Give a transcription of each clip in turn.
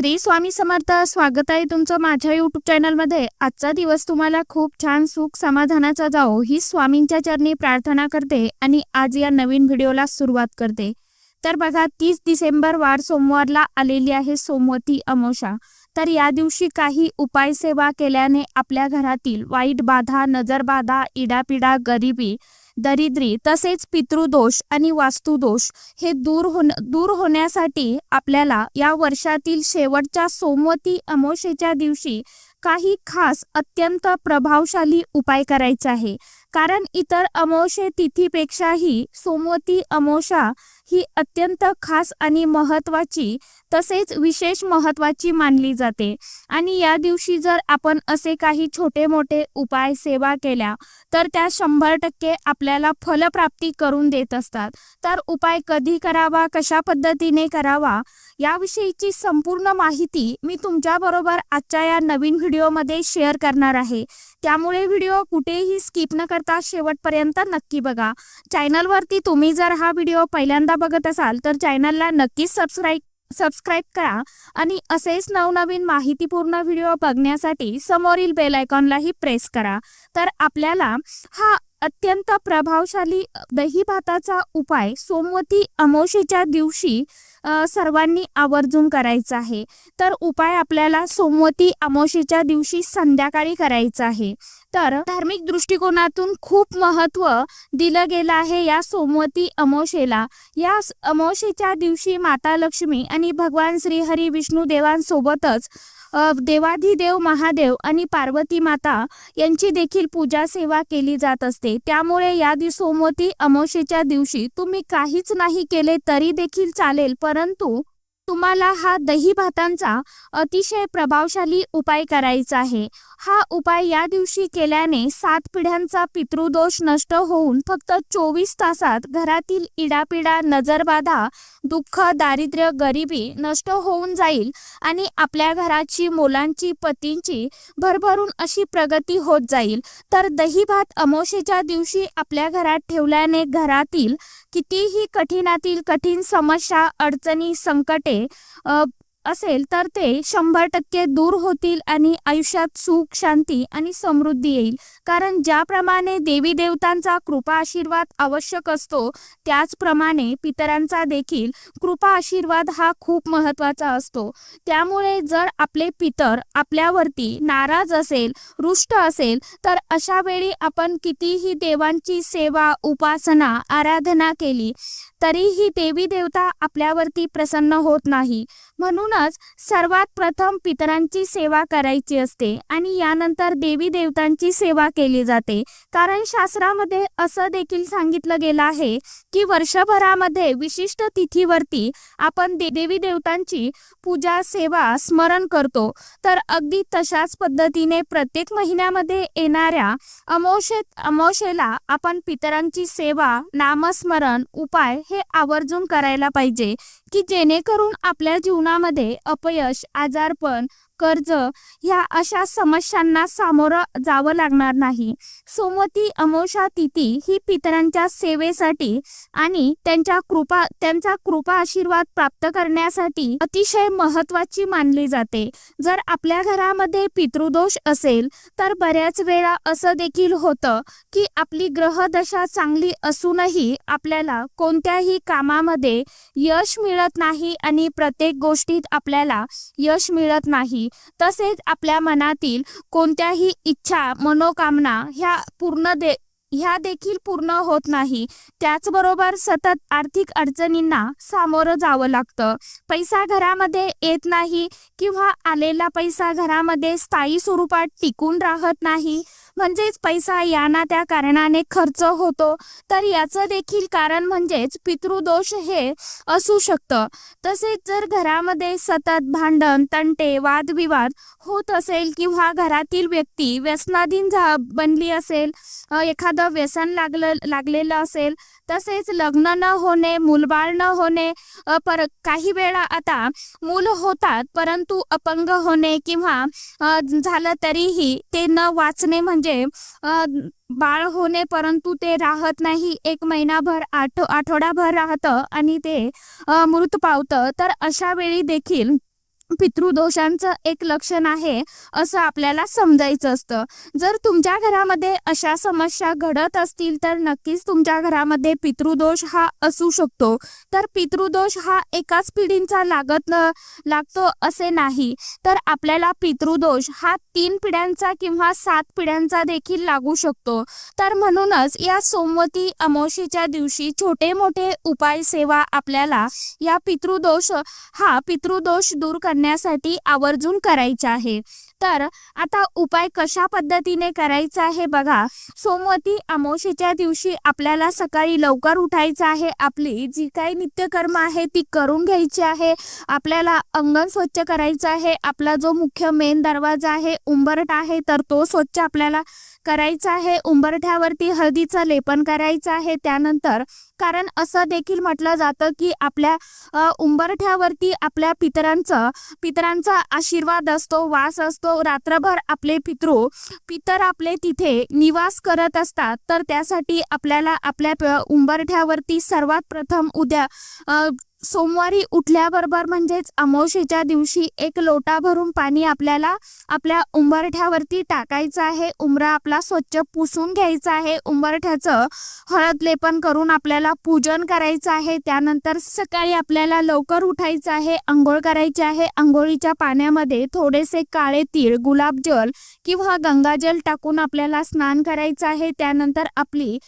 श्री स्वामी समर्थ स्वागत आहे तुमचं माझ्या यूट्यूब चॅनलमध्ये आजचा दिवस तुम्हाला खूप छान सुख समाधानाचा जाओ ही स्वामींच्या चरणी प्रार्थना करते आणि आज या नवीन व्हिडिओला सुरुवात करते. तर बघा तीस डिसेंबर वार सोमवारला आलेली आहे सोमवती अमोशा तर या दिवशी काही उपाय सेवा केल्याने आपल्या घरातील वाईट बाधा नजरबाधा इडापिडा गरिबी दरिद्री तसेच पितृदोष आणि वास्तुदोष हे दूर होण दूर होण्यासाठी आपल्याला या वर्षातील शेवटच्या सोमवती अमोशेच्या दिवशी काही खास अत्यंत प्रभावशाली उपाय करायचा आहे. कारण इतर अमोशे तिथीपेक्षाही सोमवती अमावस्या ही अत्यंत खास आणि महत्त्वाची तसेच विशेष महत्त्वाची मानली जाते. आणि या दिवशी जर आपण असे काही छोटे मोठे उपाय सेवा केल्या तर त्या शंभर टक्के आपल्याला फलप्राप्ती करून देत असतात. तर उपाय कधी करावा कशा पद्धतीने करावा याविषयीची संपूर्ण माहिती मी तुमच्याबरोबर आजच्या या नवीन व्हिडिओमध्ये शेअर करणार आहे. त्यामुळे व्हिडिओ कुठेही स्किप न करता शेवटपर्यंत नक्की बघा. चॅनलवरती तुम्ही जर हा व्हिडिओ पहिल्यांदा बघत असाल तर चॅनलला नक्कीच सबस्क्राईब सबस्क्राईब करा आणि असेच नवनवीन माहितीपूर्ण व्हिडिओ बघण्यासाठी समोरील बेल आयकॉनलाही प्रेस करा. तर आपल्याला हा अत्यंत प्रभावशाली दही भाताचा उपाय सोमवती अमावशीच्या दिवशी सर्वांनी आवर्जून करायचा आहे. तर उपाय आपल्याला सोमवती अमावशेच्या दिवशी संध्याकाळी करायचा आहे. तर धार्मिक दृष्टिकोनातून खूप महत्त्व दिलं गेलं आहे या सोमवती अमावशेला या अमावशेच्या दिवशी माता लक्ष्मी आणि भगवान श्रीहरी विष्णू देवांसोबतच देवाधिदेव महादेव आणि पार्वती माता यांची देखील पूजा सेवा केली जात असते. त्यामुळे या दिवस सोमवती अमावस्येच्या दिवशी तुम्ही काहीच नाही केले तरी देखील चालेल. परंतु तुम्हाला हा दही भातांचा अतिशय प्रभावशाली उपाय करायचा आहे. हा उपाय या दिवशी केल्याने सात पिढ्यांचा पितृदोष नष्ट होऊन फक्त चोवीस तासात घरातील इडापिडा नजरबाधा दुःख दारिद्र्य गरिबी नष्ट होऊन जाईल आणि आपल्या घराची मुलांची पतींची भरभरून अशी प्रगती होत जाईल. तर दही भात अमोशेच्या दिवशी आपल्या घरात ठेवल्याने घरातील कितीही कठीणातील कठीण समस्या अडचणी संकटे uh, असेल तर ते शंभर टक्के दूर होतील आणि आयुष्यात सुख शांती आणि समृद्धी येईल. कारण ज्याप्रमाणे देवी देवतांचा कृपा आशीर्वाद आवश्यक असतो त्याचप्रमाणे पितरांचा देखील कृपा आशीर्वाद हा खूप महत्त्वाचा असतो. त्यामुळे जर आपले पितर आपल्यावरती नाराज असेल रुष्ट असेल तर अशा वेळी आपण कितीही देवांची सेवा उपासना आराधना केली तरीही देवी देवता आपल्यावरती प्रसन्न होत नाही. म्हणूनच सर्वात प्रथम पितरांची सेवा करायची असते आणि यानंतर देवी देवतांची सेवा केली जाते. कारण शास्त्रामध्ये असं देखील सांगितलं गेलं आहे की वर्षभरामध्ये विशिष्ट तिथीवरती आपण दे देवी देवतांची पूजा सेवा स्मरण करतो. तर अगदी तशाच पद्धतीने प्रत्येक महिन्यामध्ये येणाऱ्या अमोशे अमोशेला आपण पितरांची सेवा नामस्मरण उपाय हे आवर्जून करायला पाहिजे. की जेणेकरून आपल्या जीवनामध्ये अपयश आजारपण कर्ज ह्या अशा समस्यांना सामोरं जावं लागणार नाही. सोमवती अमोषा तिथी ही पितरांच्या सेवेसाठी आणि त्यांच्या कृपा त्यांचा कृपा आशीर्वाद प्राप्त करण्यासाठी अतिशय महत्वाची मानली जाते. जर आपल्या घरामध्ये पितृदोष असेल तर बऱ्याच वेळा असं देखील होतं की आपली ग्रहदशा चांगली असूनही आपल्याला कोणत्याही कामामध्ये यश मिळत नाही आणि प्रत्येक गोष्टीत आपल्याला यश मिळत नाही. तसेच आपल्या मनातील कोणत्याही इच्छा मनोकामना ह्या पूर्ण दे ह्या देखील पूर्ण होत नाही. त्याचबरोबर सतत आर्थिक अडचणींना सामोरं जावं लागतं. पैसा घरामध्ये येत नाही किंवा आलेला पैसा घरामध्ये स्थायी स्वरूपात टिकून राहत नाही म्हणजेच पैसा या ना त्या कारणाने खर्च होतो. तर याचं देखील कारण म्हणजेच पितृदोष हे असू शकतं. तसेच जर घरामध्ये सतत भांडण तंटे वादविवाद होत असेल किंवा घरातील व्यक्ती व्यसनाधीन बनली असेल एखादं व्यसन लागलं लागलेलं असेल तसेच लग्न न होणे मूलबाळ न होणे पर काही वेळा आता मूल होतात परंतु अपंग होणे किंवा झालं तरीही ते न वाचणे म्हणजे बाळ होणे परंतु ते राहत नाही. एक महिनाभर आठ आठवडाभर राहतं आणि ते मृत पावतं. तर अशा वेळी देखील पितृदोषांचं एक लक्षण आहे असं आपल्याला समजायचं असतं. जर तुमच्या घरामध्ये अशा समस्या घडत असतील तर नक्कीच तुमच्या घरामध्ये पितृदोष हा असू शकतो. तर पितृदोष हा एकाच पिढींचा लागत लागतो असे नाही. तर आपल्याला पितृदोष हा तीन पिढ्यांचा किंवा सात पिढ्यांचा देखील लागू शकतो. तर म्हणूनच या सोमवती अमावशीच्या दिवशी छोटे मोठे उपाय सेवा आपल्याला या पितृदोष हा पितृदोष दूर करण्यासाठी आवर्जून करायचा आहे. तर आता उपाय कशा पद्धतीने करायचा आहे बघा. सोमवती अमावशीच्या दिवशी आपल्याला सकाळी लवकर उठायचं आहे. आपली जी काही नित्यकर्म आहे ती करून घ्यायची आहे. आपल्याला अंगण स्वच्छ करायचं आहे. आपला जो मुख्य मेन दरवाजा आहे उंबरट आहे तर तो स्वच्छ आपल्याला करायचं आहे उंबरठ्यावरती हळदीचं लेपन करायचं आहे त्यानंतर कारण असं देखील म्हटलं जातं की आपल्या उंबरठ्यावरती आपल्या पितरांचं पितरांचा आशीर्वाद असतो वास असतो रात्रभर आपले पितृ पितर आपले तिथे निवास करत असतात तर त्यासाठी आपल्याला आपल्या प- उंबरठ्यावरती सर्वात प्रथम उद्या सोमवारी उठल्याबरोबर म्हणजेच अमावस्येच्या दिवशी एक लोटा भरून पाणी आपल्याला आपल्या उंबरठ्यावरती टाकायचं आहे. उंबरा आपला स्वच्छ पुसून घ्यायचा आहे. उंबरठ्याचं हळद लेपन करून आपल्याला पूजन करायचं आहे. त्यानंतर सकाळी आपल्याला लवकर उठायचं आहे. आंघोळ करायची आहे. आंघोळीच्या पाण्यामध्ये थोडेसे काळे तीळ गुलाबजल किंवा गंगाजल टाकून आपल्याला स्नान करायचं आहे. त्यानंतर आपली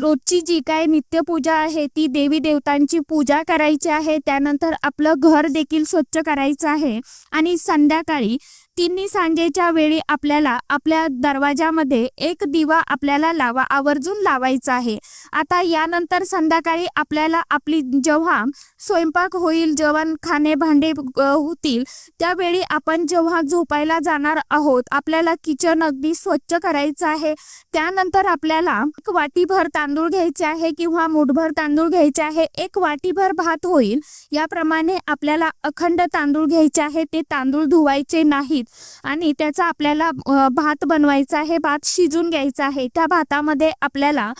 रोजची जी काय नित्यपूजा आहे ती देवी देवतांची पूजा करायची आहे त्यानंतर आपलं घर देखील स्वच्छ करायचं आहे. आणि संध्याकाळी तिन्ही सांजेच्या वेळी आपल्याला आपल्या दरवाजामध्ये एक दिवा आपल्याला लावा आवर्जून लावायचा आहे. आता यानंतर संध्याकाळी आपल्याला आपली जेव्हा स्वयंपाक होईल जेवण खाणे भांडे होतील त्यावेळी आपण जेव्हा झोपायला जाणार आहोत आपल्याला किचन अगदी स्वच्छ करायचं आहे. त्यानंतर आपल्याला एक वाटीभर तांदूळ घ्यायचे आहे किंवा मुठभर तांदूळ घ्यायचे आहे. एक वाटीभर भात होईल. याप्रमाणे आपल्याला अखंड तांदूळ घ्यायचे आहे. ते तांदूळ धुवायचे नाहीत. आणि त्याचा आपल्याला भात बनवायचा आहे भात शिजून घ्यायचा आहे. त्या भातामध्ये आपल्याला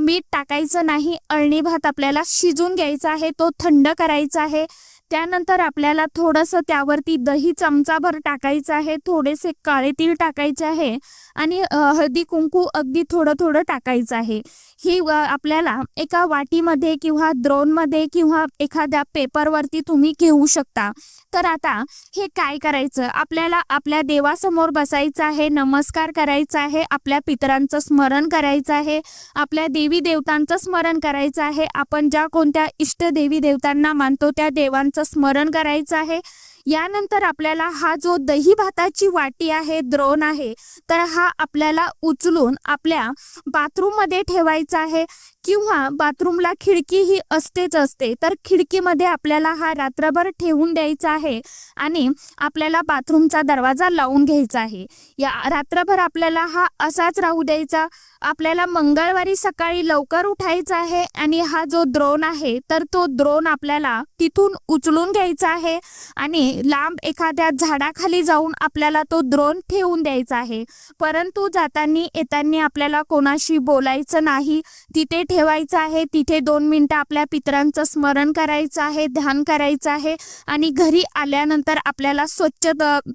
मीठ टाकायचं नाही अळणी भात आपल्याला शिजून घ्यायचा आहे तो थंड करायचा आहे. त्यानंतर आपल्याला थोडंसं त्यावरती दही चमचाभर टाकायचं आहे थोडेसे काळे तीळ टाकायचे आहे आणि हळदी कुंकू अगदी थोडं थोडं टाकायचं आहे. ही आपल्याला एका वाटीमध्ये किंवा द्रोणमध्ये किंवा एखाद्या पेपरवरती तुम्ही घेऊ शकता. तर आता हे काय करायचं? आपल्याला आपल्या देवासमोर बसायचं आहे नमस्कार करायचा आहे आपल्या पितरांचं स्मरण करायचं आहे आपल्या देवी देवतांचं स्मरण करायचं आहे आपण ज्या कोणत्या इष्ट देवी देवतांना मानतो त्या देवांचं स्मरण करायचं आहे. यानंतर आपल्याला हा जो दही भाताची वाटी आहे द्रोण आहे तर हा आपल्याला उचलून आपल्या बाथरूममध्ये ठेवायचा आहे. किंवा बाथरूमला खिडकी ही असतेच असते तर खिडकीमध्ये आपल्याला हा रात्रभर ठेवून द्यायचा आहे आणि आपल्याला बाथरूमचा दरवाजा लावून घ्यायचा आहे. या रात्रभर आपल्याला हा असाच राहू द्यायचा. आपल्याला मंगळवारी सकाळी लवकर उठायचं आहे आणि हा जो द्रोण आहे तर तो द्रोण आपल्याला तिथून उचलून घ्यायचा आहे आणि लांब एखाद्या झाडाखाली जाऊन आपल्याला तो द्रोण ठेवून द्यायचा आहे. परंतु जाताना येताना आपल्याला कोणाशी बोलायचं नाही तिथे ठेवायचं आहे. तिथे दोन मिनटं आपल्या पितरांचं स्मरण करायचं आहे ध्यान करायचं आहे आणि घरी आल्यानंतर आपल्याला स्वच्छ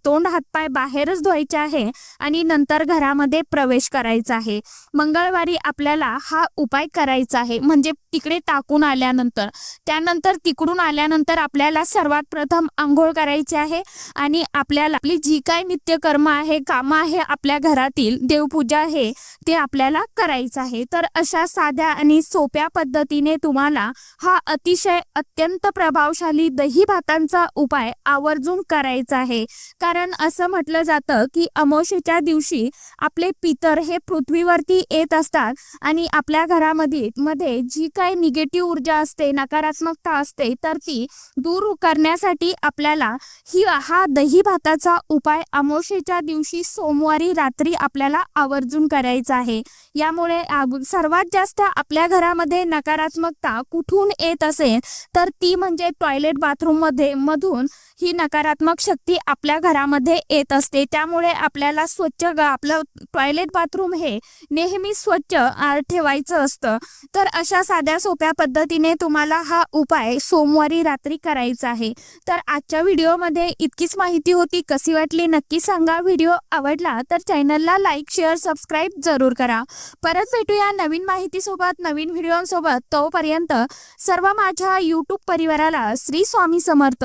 तोंड हातपाय बाहेरच धुवायचे आहे आणि नंतर घरामध्ये प्रवेश करायचा आहे. मंगळवारी आपल्याला हा उपाय करायचा आहे. म्हणजे तिकडे टाकून आल्यानंतर. त्यानंतर तिकडून आल्यानंतर आपल्याला सर्वात प्रथम आंघोळ करायची आहे आणि आपल्याला आपली जी काय नित्यकर्म आहे कामं आहे आपल्या घरातील देवपूजा आहे ते आपल्याला करायचं आहे. तर अशा साध्या आणि सोप्या पद्धतीने तुम्हाला हा अतिशय अत्यंत प्रभावशाली दही भातांचा उपाय आवर्जून करायचा आहे. कारण असं म्हटलं जातं की अमावस्येच्या दिवशी आपले पितर हे पृथ्वीवरती येत असतात आणि आपल्या घरामध्ये मध्ये जी काही निगेटिव्ह ऊर्जा असते नकारात्मकता असते तर ती दूर करण्यासाठी आपल्याला ही हा दही भाताचा उपाय अमोशेच्या दिवशी सोमवारी रात्री आपल्याला आवर्जून करायचा आहे. यामुळे सर्वात जास्त आपल्या आपल्या घरामध्ये नकारात्मकता कुठून येत असेल तर ती म्हणजे टॉयलेट बाथरूममध्ये मधून ही नकारात्मक शक्ती आपल्या घरामध्ये येत असते. त्यामुळे आपल्याला स्वच्छ आपलं टॉयलेट बाथरूम हे नेहमी स्वच्छ ठेवायचं असतं. तर अशा साध्या सोप्या पद्धतीने तुम्हाला हा उपाय सोमवारी रात्री करायचा आहे. तर आजच्या व्हिडिओमध्ये इतकीच माहिती होती. कशी वाटली नक्की सांगा. व्हिडिओ आवडला तर चॅनलला लाईक शेअर सबस्क्राईब जरूर करा. परत भेटूया नवीन माहितीसोबत. नवीन व्हिडिओसोबत तोपर्यंत सर्व माझ्या यूट्यूब परिवाराला श्री स्वामी समर्थ.